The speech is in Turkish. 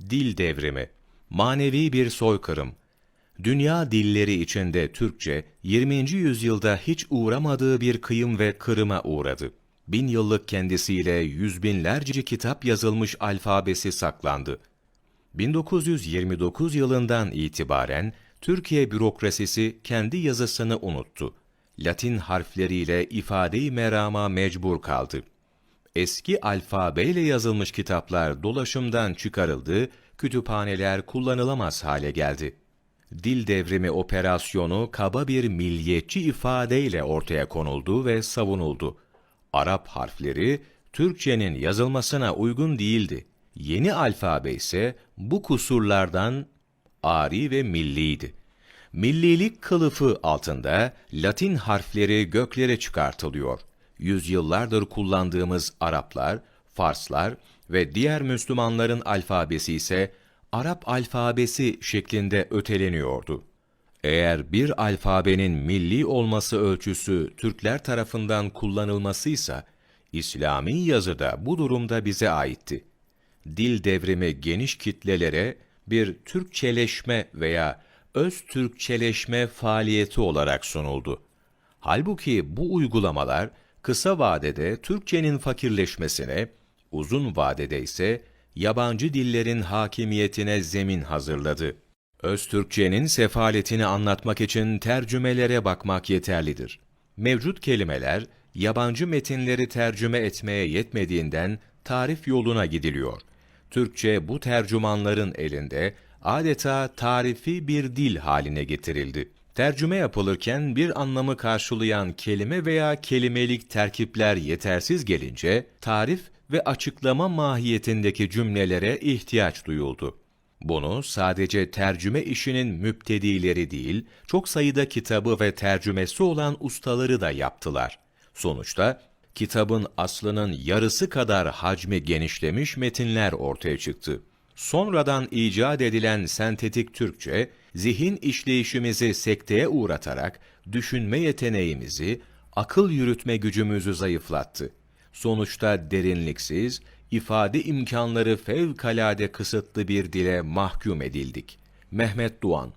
Dil devrimi, manevi bir soykırım. Dünya dilleri içinde Türkçe, 20. yüzyılda hiç uğramadığı bir kıyım ve kırıma uğradı. Bin yıllık kendisiyle yüz binlerce kitap yazılmış alfabesi saklandı. 1929 yılından itibaren Türkiye bürokrasisi kendi yazısını unuttu. Latin harfleriyle ifade-i merama mecbur kaldı. Eski alfabeyle yazılmış kitaplar dolaşımdan çıkarıldı, kütüphaneler kullanılamaz hale geldi. Dil devrimi operasyonu kaba bir milliyetçi ifadeyle ortaya konuldu ve savunuldu. Arap harfleri Türkçenin yazılmasına uygun değildi. Yeni alfabe ise bu kusurlardan ari ve milliydi. Millilik kılıfı altında Latin harfleri göklere çıkartılıyor. Yüzyıllardır kullandığımız Araplar, Farslar ve diğer Müslümanların alfabesi ise Arap alfabesi şeklinde öteleniyordu. Eğer bir alfabenin milli olması ölçüsü Türkler tarafından kullanılmasıysa, İslami yazı da bu durumda bize aitti. Dil devrimi geniş kitlelere bir Türkçeleşme veya öz Türkçeleşme faaliyeti olarak sunuldu. Halbuki bu uygulamalar kısa vadede Türkçenin fakirleşmesine, uzun vadede ise yabancı dillerin hakimiyetine zemin hazırladı. Öztürkçenin sefaletini anlatmak için tercümelere bakmak yeterlidir. Mevcut kelimeler, yabancı metinleri tercüme etmeye yetmediğinden tarif yoluna gidiliyor. Türkçe bu tercümanların elinde adeta tarifi bir dil haline getirildi. Tercüme yapılırken bir anlamı karşılayan kelime veya kelimelik terkipler yetersiz gelince, tarif ve açıklama mahiyetindeki cümlelere ihtiyaç duyuldu. Bunu sadece tercüme işinin müptedileri değil, çok sayıda kitabı ve tercümesi olan ustaları da yaptılar. Sonuçta kitabın aslının yarısı kadar hacmi genişlemiş metinler ortaya çıktı. Sonradan icat edilen sentetik Türkçe, zihin işleyişimizi sekteye uğratarak düşünme yeteneğimizi, akıl yürütme gücümüzü zayıflattı. Sonuçta derinliksiz, ifade imkanları fevkalade kısıtlı bir dile mahkum edildik. Mehmet Doğan